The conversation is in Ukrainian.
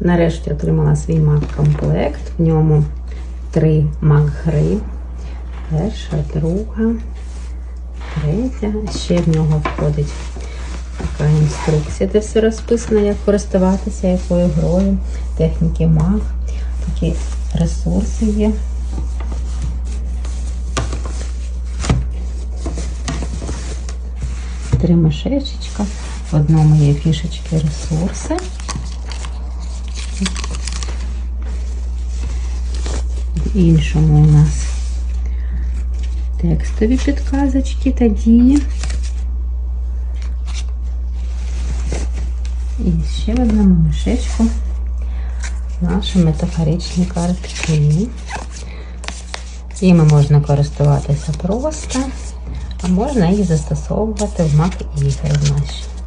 Нарешті отримала свій мак-комплект. В ньому три мак-гри. Перша, друга, третя. Ще в нього входить така інструкція, де все розписано, як користуватися якою грою, техніки маг. Такі ресурси є. Три мишечечка. В одному є фішечки ресурси. В іншому у нас текстові підказочки та дії. І ще в одному мішечку наші метафоричні картки. Іми можна користуватися просто, а можна їх застосовувати в мак ігри наші.